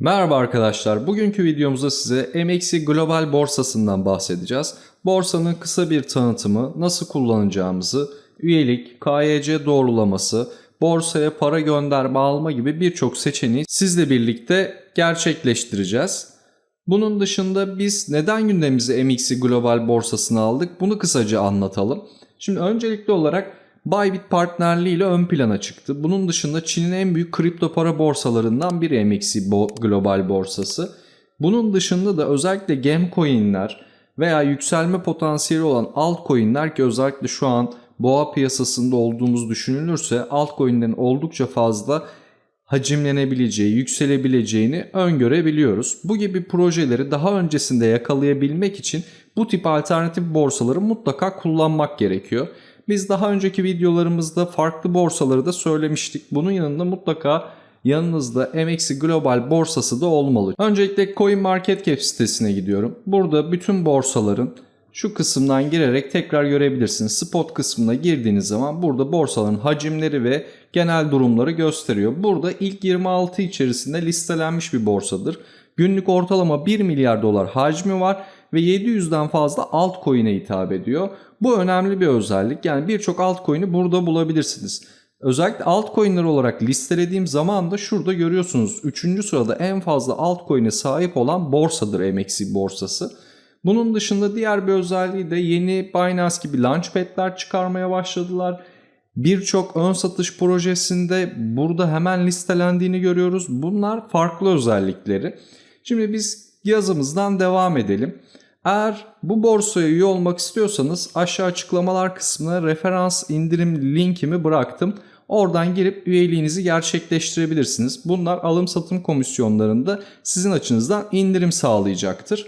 Merhaba arkadaşlar. Bugünkü videomuzda size MXC Global borsasından bahsedeceğiz. Borsanın kısa bir tanıtımı, nasıl kullanacağımızı, üyelik, KYC doğrulaması, borsaya para gönderme alma gibi birçok seçeneği sizle birlikte gerçekleştireceğiz. Bunun dışında biz neden gündemimizi MXC Global borsasına aldık bunu kısaca anlatalım. Şimdi öncelikli olarak Bybit partnerliği ile ön plana çıktı. Bunun dışında Çin'in en büyük kripto para borsalarından biri MXC Global borsası. Bunun dışında da özellikle Gemcoin'ler veya yükselme potansiyeli olan altcoin'ler ki özellikle şu an boğa piyasasında olduğumuz düşünülürse altcoin'lerin oldukça fazla hacimlenebileceği, yükselebileceğini öngörebiliyoruz. Bu gibi projeleri daha öncesinde yakalayabilmek için bu tip alternatif borsaları mutlaka kullanmak gerekiyor. Biz daha önceki videolarımızda farklı borsaları da söylemiştik. Bunun yanında mutlaka yanınızda MXC Global borsası da olmalı. Öncelikle CoinMarketCap sitesine gidiyorum. Burada bütün borsaların şu kısımdan girerek tekrar görebilirsiniz. Spot kısmına girdiğiniz zaman burada borsaların hacimleri ve genel durumları gösteriyor. Burada ilk 26 içerisinde listelenmiş bir borsadır. Günlük ortalama 1 milyar dolar hacmi var ve 700'den fazla altcoin'e hitap ediyor. Bu önemli bir özellik. Yani birçok altcoin'i burada bulabilirsiniz. Özellikle altcoin'ler olarak listelediğim zaman da şurada görüyorsunuz 3. sırada en fazla altcoin'e sahip olan borsadır MXC borsası. Bunun dışında diğer bir özelliği de yeni Binance gibi launchpad'ler çıkarmaya başladılar. Birçok ön satış projesinde burada hemen listelendiğini görüyoruz. Bunlar farklı özellikleri. Şimdi biz yazımızdan devam edelim. Eğer bu borsaya üye olmak istiyorsanız aşağı açıklamalar kısmına referans indirim linkimi bıraktım. Oradan girip üyeliğinizi gerçekleştirebilirsiniz. Bunlar alım satım komisyonlarında sizin açınızdan indirim sağlayacaktır.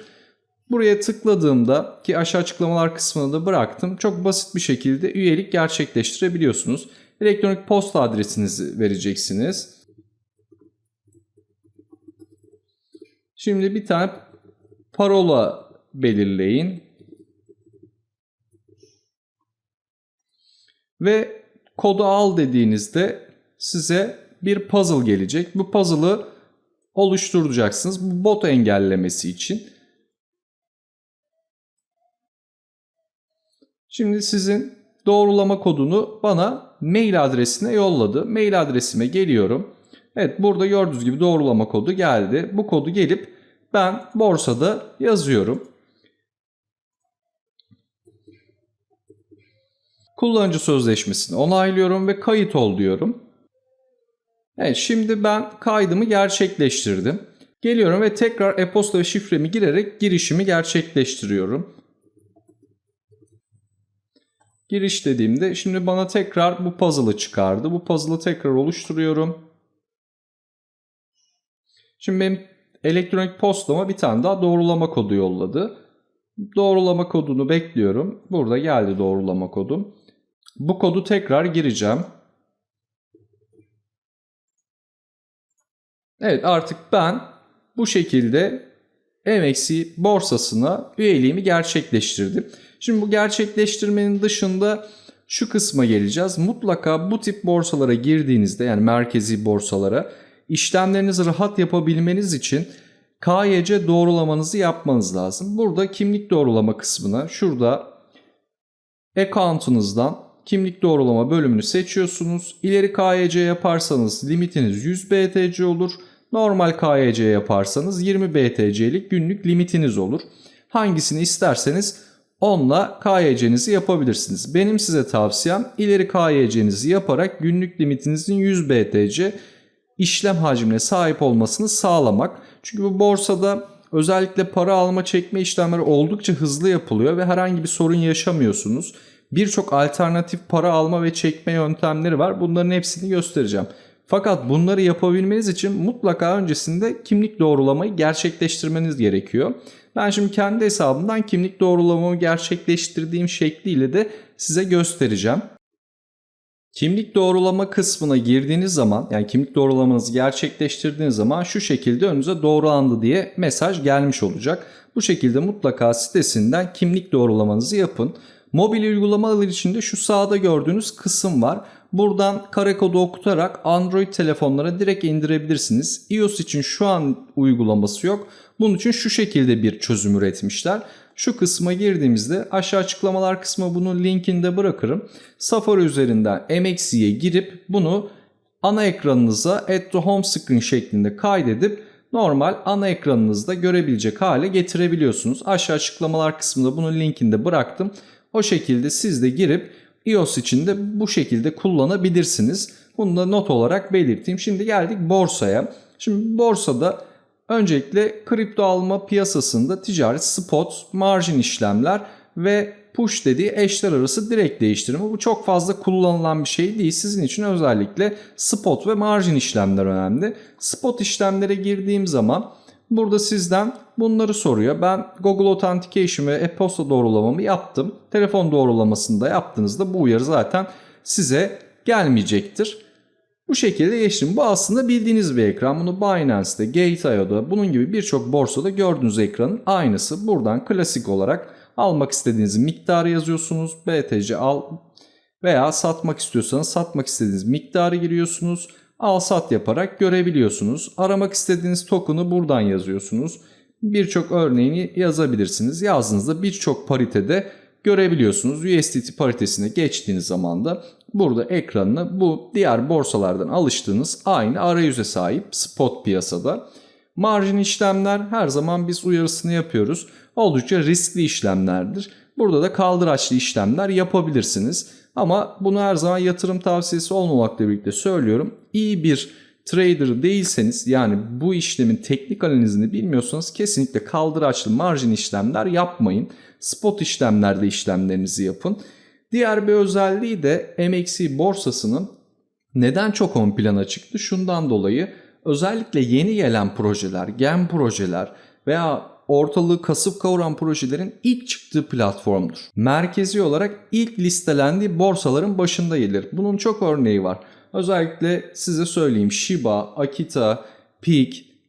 Buraya tıkladığımda ki aşağı açıklamalar kısmına da bıraktım. Çok basit bir şekilde üyelik gerçekleştirebiliyorsunuz. Elektronik posta adresinizi vereceksiniz. Şimdi bir tane parola belirleyin. Ve kodu al dediğinizde size bir puzzle gelecek. Bu puzzle'ı oluşturacaksınız. Bu bot engellemesi için. Şimdi sizin doğrulama kodunu bana mail adresine yolladı. Mail adresime geliyorum. Evet burada gördüğünüz gibi doğrulama kodu geldi. Bu kodu gelip ben borsada yazıyorum. Kullanıcı sözleşmesini onaylıyorum ve kayıt ol diyorum. Evet şimdi ben kaydımı gerçekleştirdim. Geliyorum ve tekrar e-posta ve şifremi girerek girişimi gerçekleştiriyorum. Giriş dediğimde şimdi bana tekrar bu puzzle'ı çıkardı. Bu puzzle'ı tekrar oluşturuyorum. Şimdi benim elektronik postama bir tane daha doğrulama kodu yolladı. Doğrulama kodunu bekliyorum. Burada geldi doğrulama kodum. Bu kodu tekrar gireceğim. Evet artık ben bu şekilde MXC borsasına üyeliğimi gerçekleştirdim. Şimdi bu gerçekleştirmenin dışında şu kısma geleceğiz. Mutlaka bu tip borsalara girdiğinizde yani merkezi borsalara işlemlerinizi rahat yapabilmeniz için KYC doğrulamanızı yapmanız lazım. Burada kimlik doğrulama kısmına şurada account'unuzdan kimlik doğrulama bölümünü seçiyorsunuz. İleri KYC yaparsanız limitiniz 100 BTC olur. Normal KYC yaparsanız 20 BTC'lik günlük limitiniz olur. Hangisini isterseniz onunla KYC'nizi yapabilirsiniz. Benim size tavsiyem ileri KYC'nizi yaparak günlük limitinizin 100 BTC işlem hacmine sahip olmasını sağlamak. Çünkü bu borsada özellikle para alma çekme işlemleri oldukça hızlı yapılıyor ve herhangi bir sorun yaşamıyorsunuz. Birçok alternatif para alma ve çekme yöntemleri var. Bunların hepsini göstereceğim. Fakat bunları yapabilmeniz için mutlaka öncesinde kimlik doğrulamayı gerçekleştirmeniz gerekiyor. Ben şimdi kendi hesabımdan kimlik doğrulamamı gerçekleştirdiğim şekliyle de size göstereceğim. Kimlik doğrulama kısmına girdiğiniz zaman yani kimlik doğrulamanızı gerçekleştirdiğiniz zaman şu şekilde önünüze doğrulandı diye mesaj gelmiş olacak. Bu şekilde mutlaka sitesinden kimlik doğrulamanızı yapın. Mobil uygulamalar içinde şu sağda gördüğünüz kısım var. buradan kare kodu okutarak Android telefonlara direkt indirebilirsiniz. iOS için şu an uygulaması yok. Bunun için şu şekilde bir çözüm üretmişler. Şu kısma girdiğimizde aşağı açıklamalar kısmı bunun linkini de bırakırım. Safari üzerinden MXC'ye girip bunu ana ekranınıza add to home screen şeklinde kaydedip normal ana ekranınızda görebilecek hale getirebiliyorsunuz. Aşağı açıklamalar kısmında bunun linkini de bıraktım. O şekilde siz de girip iOS için de bu şekilde kullanabilirsiniz. Bunu da not olarak belirteyim. Şimdi geldik borsaya. Şimdi borsada öncelikle kripto alma piyasasında ticaret, spot, marjin işlemler ve push dediği eşler arası direkt değiştirme. Bu çok fazla kullanılan bir şey değil. Sizin için özellikle spot ve marjin işlemler önemli. Spot işlemlere girdiğim zaman burada sizden bunları soruyor. Ben Google Authentication ve e-posta doğrulamamı yaptım. Telefon doğrulamasını da yaptığınızda bu uyarı zaten size gelmeyecektir. Bu şekilde geçtim. Bu aslında bildiğiniz bir ekran. Bunu Binance'de, Gate.io'da bunun gibi birçok borsada gördüğünüz ekranın aynısı. Buradan klasik olarak almak istediğiniz miktarı yazıyorsunuz. BTC al veya satmak istiyorsanız satmak istediğiniz miktarı giriyorsunuz. Al sat yaparak görebiliyorsunuz. Aramak istediğiniz token'ı buradan yazıyorsunuz. Birçok örneğini yazabilirsiniz. Yazdığınızda birçok paritede görebiliyorsunuz. USDT paritesine geçtiğiniz zaman da burada ekranını bu diğer borsalardan alıştığınız aynı arayüze sahip spot piyasada. Marjin işlemler her zaman biz uyarısını yapıyoruz. Oldukça riskli işlemlerdir. Burada da kaldıraçlı işlemler yapabilirsiniz. Ama bunu her zaman yatırım tavsiyesi olmamakla birlikte söylüyorum. İyi bir trader değilseniz yani bu işlemin teknik analizini bilmiyorsanız kesinlikle kaldıraçlı marjin işlemler yapmayın. Spot işlemlerde işlemlerinizi yapın. Diğer bir özelliği de MXC borsasının neden çok ön plana çıktı? Şundan dolayı özellikle yeni gelen projeler, gen projeler veya ortalığı kasıp kavuran projelerin ilk çıktığı platformdur. Merkezi olarak ilk listelendiği borsaların başında gelir. Bunun çok örneği var. Özellikle size söyleyeyim Shiba, Akita, Peak,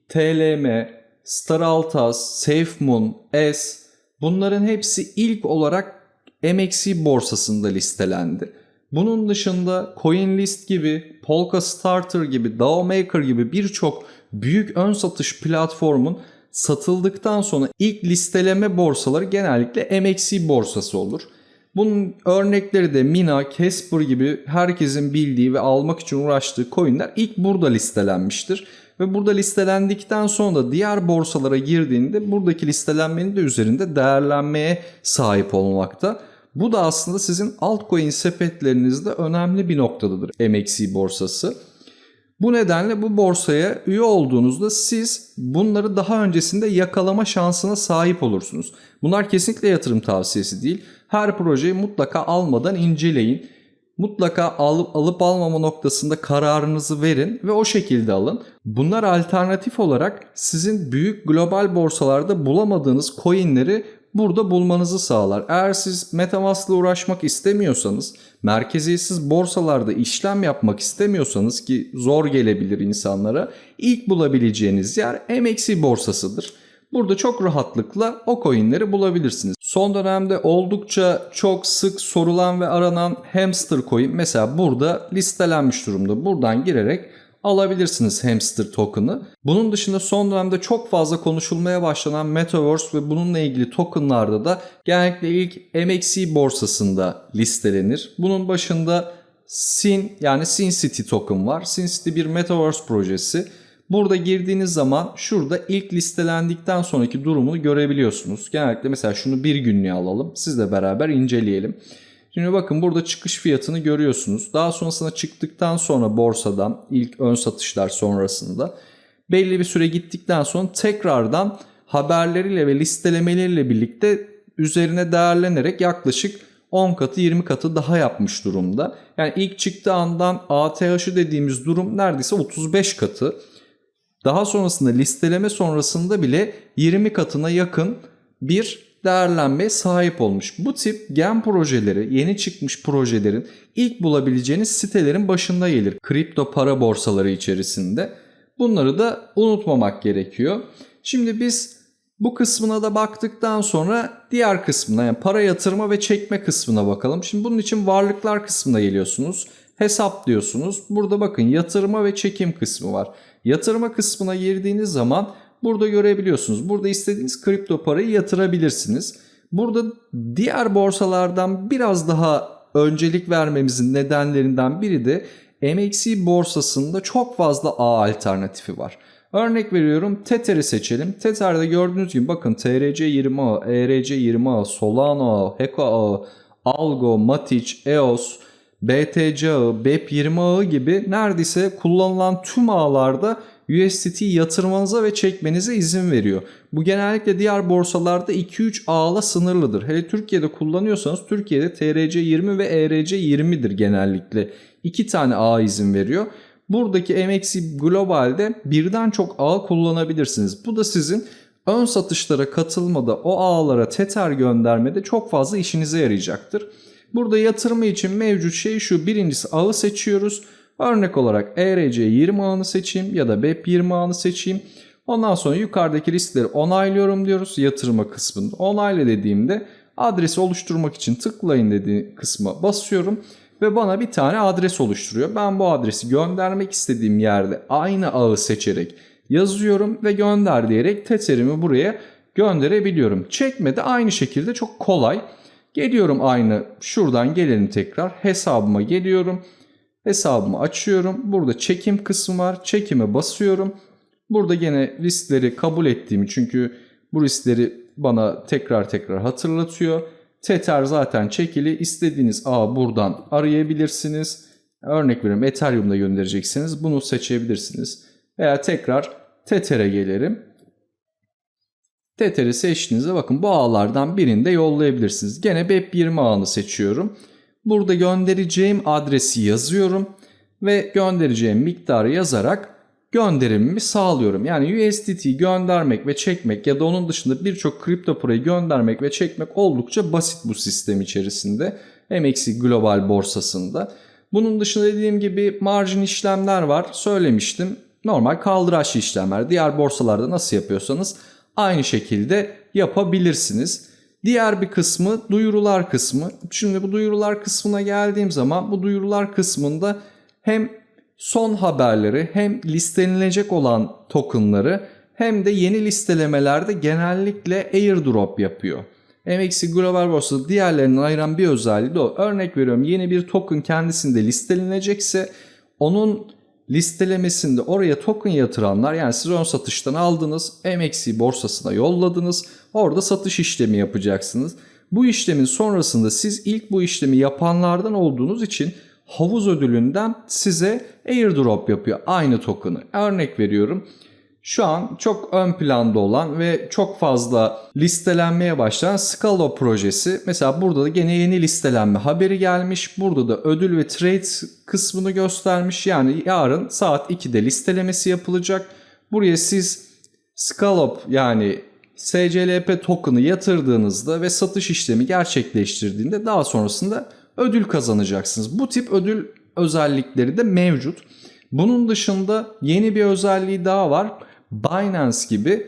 TLM, Staraltas, SafeMoon, S bunların hepsi ilk olarak MXC borsasında listelendi. Bunun dışında CoinList gibi, Polka Starter gibi, DAO Maker gibi birçok büyük ön satış platformun satıldıktan sonra ilk listeleme borsaları genellikle MXC borsası olur. Bunun örnekleri de Mina, Casper gibi herkesin bildiği ve almak için uğraştığı coinler ilk burada listelenmiştir. Ve burada listelendikten sonra da diğer borsalara girdiğinde buradaki listelenmenin de üzerinde değerlenmeye sahip olmakta. Bu da aslında sizin altcoin sepetlerinizde önemli bir noktadadır MXC borsası. Bu nedenle bu borsaya üye olduğunuzda siz bunları daha öncesinde yakalama şansına sahip olursunuz. Bunlar kesinlikle yatırım tavsiyesi değil. Her projeyi mutlaka almadan inceleyin. Mutlaka alıp, alıp almama noktasında kararınızı verin ve o şekilde alın. Bunlar alternatif olarak sizin büyük global borsalarda bulamadığınız coinleri burada bulmanızı sağlar. Eğer siz Metamask'la uğraşmak istemiyorsanız, merkeziyetsiz borsalarda işlem yapmak istemiyorsanız ki zor gelebilir insanlara, ilk bulabileceğiniz yer MXC borsasıdır. Burada çok rahatlıkla o coinleri bulabilirsiniz. Son dönemde oldukça çok sık sorulan ve aranan hamster coin mesela burada listelenmiş durumda. Buradan girerek alabilirsiniz hamster token'ı. Bunun dışında son dönemde çok fazla konuşulmaya başlanan Metaverse ve bununla ilgili token'larda da genellikle ilk MXC borsasında listelenir. Bunun başında Sin yani Sin City token var. Sin City bir Metaverse projesi. Burada girdiğiniz zaman şurada ilk listelendikten sonraki durumunu görebiliyorsunuz. Genellikle mesela şunu bir günlüğe alalım. Sizle beraber inceleyelim. Şimdi bakın burada çıkış fiyatını görüyorsunuz. Daha sonrasında çıktıktan sonra borsadan ilk ön satışlar sonrasında belli bir süre gittikten sonra tekrardan haberleriyle ve listelemeleriyle birlikte üzerine değerlenerek yaklaşık 10 katı 20 katı daha yapmış durumda. Yani ilk çıktığı andan ATH'ı dediğimiz durum neredeyse 35 katı. Daha sonrasında listeleme sonrasında bile 20 katına yakın bir değerlenmeye sahip olmuş. Bu tip gen projeleri, yeni çıkmış projelerin ilk bulabileceğiniz sitelerin başında gelir. Kripto para borsaları içerisinde. Bunları da unutmamak gerekiyor. Şimdi biz bu kısmına da baktıktan sonra diğer kısmına yani para yatırma ve çekme kısmına bakalım. Şimdi bunun için varlıklar kısmına geliyorsunuz. hesap diyorsunuz. Burada bakın yatırma ve çekim kısmı var. Yatırma kısmına girdiğiniz zaman burada görebiliyorsunuz. Burada istediğiniz kripto parayı yatırabilirsiniz. Burada diğer borsalardan biraz daha öncelik vermemizin nedenlerinden biri de MXC borsasında çok fazla ağ alternatifi var. Örnek veriyorum Tether'i seçelim. Tether'de gördüğünüz gibi bakın TRC20 ağı, ERC20 ağı, Solana ağı, Heka ağı, Algo, Matic, EOS, BTC ağı, BEP20 ağı gibi neredeyse kullanılan tüm ağlarda USDT yatırmanıza ve çekmenize izin veriyor. Bu genellikle diğer borsalarda 2-3 ağla sınırlıdır. Hele Türkiye'de kullanıyorsanız Türkiye'de TRC20 ve ERC20'dir genellikle. 2 tane ağ izin veriyor. Buradaki MXC Global'de birden çok ağ kullanabilirsiniz. Bu da sizin ön satışlara katılmada o ağlara tether göndermede çok fazla işinize yarayacaktır. Burada yatırımı için mevcut şey şu. Birincisi ağı seçiyoruz. Örnek olarak ERC20 ağını seçeyim ya da BEP20 ağını seçeyim. Ondan sonra yukarıdaki riskleri onaylıyorum diyoruz yatırma kısmında. Onayla dediğimde adresi oluşturmak için tıklayın dediği kısma basıyorum ve bana bir tane adres oluşturuyor. Ben bu adresi göndermek istediğim yerde aynı ağı seçerek yazıyorum ve gönder diyerek Tether'imi buraya gönderebiliyorum. Çekme de aynı şekilde çok kolay. Geliyorum aynı şuradan gelelim tekrar hesabıma geliyorum. Hesabımı açıyorum. Burada çekim kısmı var. Çekime basıyorum. Burada gene riskleri kabul ettiğimi çünkü bu riskleri bana tekrar tekrar hatırlatıyor. Tether zaten çekili. İstediğiniz ağı buradan arayabilirsiniz. Örnek veriyorum Ethereum'da göndereceksiniz. Bunu seçebilirsiniz. Veya tekrar Tether'e gelirim. Tether'i seçtiğinizde bakın bu ağlardan birinde yollayabilirsiniz. Gene BEP20 ağını seçiyorum. Burada göndereceğim adresi yazıyorum ve göndereceğim miktarı yazarak gönderimimi sağlıyorum. Yani USDT göndermek ve çekmek ya da onun dışında birçok kripto parayı göndermek ve çekmek oldukça basit bu sistem içerisinde. MXC Global borsasında. Bunun dışında dediğim gibi margin işlemler var. Söylemiştim. Normal kaldıraçlı işlemler. Diğer borsalarda nasıl yapıyorsanız aynı şekilde yapabilirsiniz. Diğer bir kısmı duyurular kısmı. Şimdi bu duyurular kısmına geldiğim zaman bu duyurular kısmında hem son haberleri hem listelenebilecek olan tokenları hem de yeni listelemelerde genellikle airdrop yapıyor. MXC Global Borsası diğerlerinden ayıran bir özelliği de o. Örnek veriyorum yeni bir token kendisinde listelenecekse onun listelemesinde oraya token yatıranlar yani siz ön satıştan aldınız MXC borsasına yolladınız orada satış işlemi yapacaksınız. Bu işlemin sonrasında siz ilk bu işlemi yapanlardan olduğunuz için havuz ödülünden size airdrop yapıyor aynı token'ı. Örnek veriyorum. Şu an çok ön planda olan ve çok fazla listelenmeye başlayan Scalo projesi. Mesela burada da gene yeni listelenme haberi gelmiş. Burada da ödül ve trade kısmını göstermiş. Yani yarın saat 2'de listelemesi yapılacak. Buraya siz Scalop yani SCLP token'ı yatırdığınızda ve satış işlemi gerçekleştirdiğinde daha sonrasında ödül kazanacaksınız. Bu tip ödül özellikleri de mevcut. Bunun dışında yeni bir özelliği daha var. Binance gibi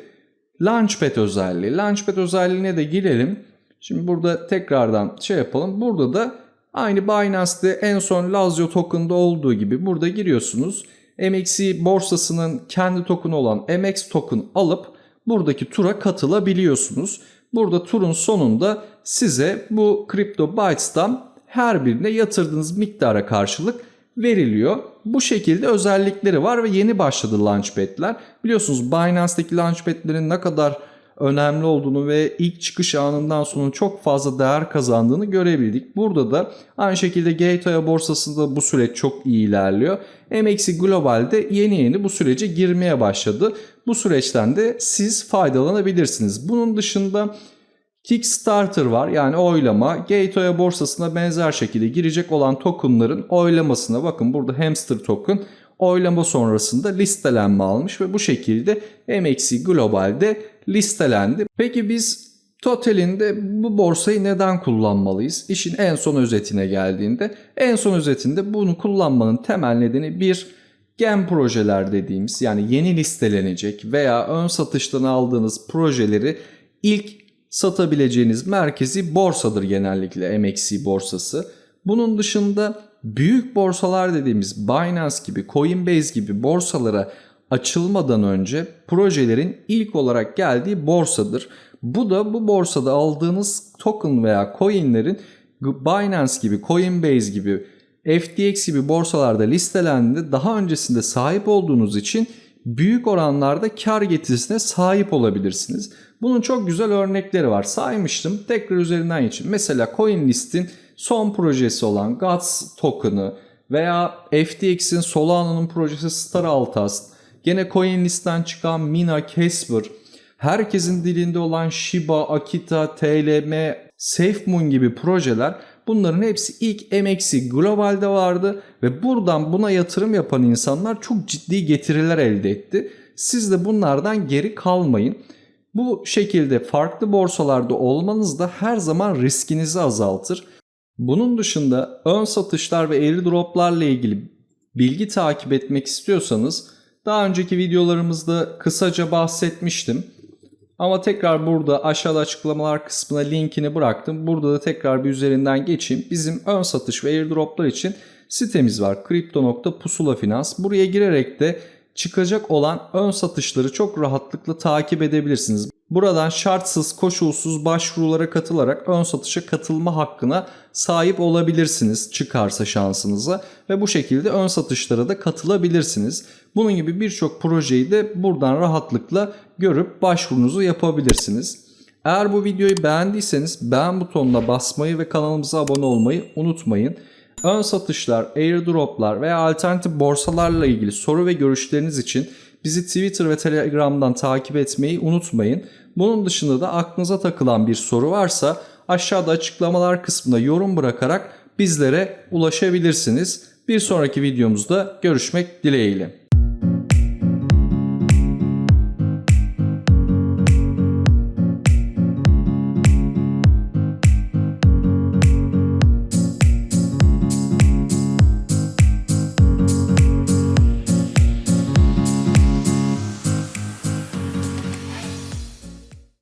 Launchpad özelliği. Launchpad özelliğine de girelim. Şimdi burada tekrardan şey yapalım. Burada da aynı Binance'de en son Lazio token'da olduğu gibi burada giriyorsunuz. MXC borsasının kendi token'ı olan MX token alıp buradaki tura katılabiliyorsunuz. Burada turun sonunda size bu Crypto Bytes'tan her birine yatırdığınız miktara karşılık veriliyor. Bu şekilde özellikleri var ve yeni başladı Launchpad'ler. Biliyorsunuz Binance'daki Launchpad'lerin ne kadar önemli olduğunu ve ilk çıkış anından sonra çok fazla değer kazandığını görebildik. Burada da aynı şekilde Gateway borsasında bu süreç çok iyi ilerliyor. MXC Global'de yeni yeni bu sürece girmeye başladı. Bu süreçten de siz faydalanabilirsiniz. Bunun dışında Kickstarter var yani oylama. Gateway borsasına benzer şekilde girecek olan tokenların oylamasına bakın burada hamster token oylama sonrasında listelenme almış ve bu şekilde MXC Global'de listelendi. Peki biz totalinde bu borsayı neden kullanmalıyız? İşin en son özetine geldiğinde en son özetinde bunu kullanmanın temel nedeni bir gen projeler dediğimiz yani yeni listelenecek veya ön satıştan aldığınız projeleri ilk satabileceğiniz merkezi borsadır genellikle MXC borsası. Bunun dışında büyük borsalar dediğimiz Binance gibi, Coinbase gibi borsalara açılmadan önce projelerin ilk olarak geldiği borsadır. Bu da bu borsada aldığınız token veya coinlerin Binance gibi, Coinbase gibi, FTX gibi borsalarda listelendiğinde daha öncesinde sahip olduğunuz için büyük oranlarda kar getirisine sahip olabilirsiniz. Bunun çok güzel örnekleri var. Saymıştım. Tekrar üzerinden geçin. Mesela CoinList'in son projesi olan GATS token'ı veya FTX'in Solana'nın projesi Star Altast, gene CoinList'ten çıkan Mina, Casper, herkesin dilinde olan Shiba, Akita, TLM, SafeMoon gibi projeler bunların hepsi ilk MXC Global'de vardı ve buradan buna yatırım yapan insanlar çok ciddi getiriler elde etti. Siz de bunlardan geri kalmayın. Bu şekilde farklı borsalarda olmanız da her zaman riskinizi azaltır. Bunun dışında ön satışlar ve airdroplarla ilgili bilgi takip etmek istiyorsanız daha önceki videolarımızda kısaca bahsetmiştim. Ama tekrar burada aşağıda açıklamalar kısmına linkini bıraktım. Burada da tekrar bir üzerinden geçeyim. Bizim ön satış ve airdroplar için sitemiz var. Crypto.pusula Finans. Buraya girerek de çıkacak olan ön satışları çok rahatlıkla takip edebilirsiniz. Buradan şartsız, koşulsuz başvurulara katılarak ön satışa katılma hakkına sahip olabilirsiniz çıkarsa şansınıza ve bu şekilde ön satışlara da katılabilirsiniz. Bunun gibi birçok projeyi de buradan rahatlıkla görüp başvurunuzu yapabilirsiniz. Eğer bu videoyu beğendiyseniz beğen butonuna basmayı ve kanalımıza abone olmayı unutmayın. Ön satışlar, airdroplar veya alternatif borsalarla ilgili soru ve görüşleriniz için bizi Twitter ve Telegram'dan takip etmeyi unutmayın. Bunun dışında da aklınıza takılan bir soru varsa aşağıda açıklamalar kısmında yorum bırakarak bizlere ulaşabilirsiniz. Bir sonraki videomuzda görüşmek dileğiyle.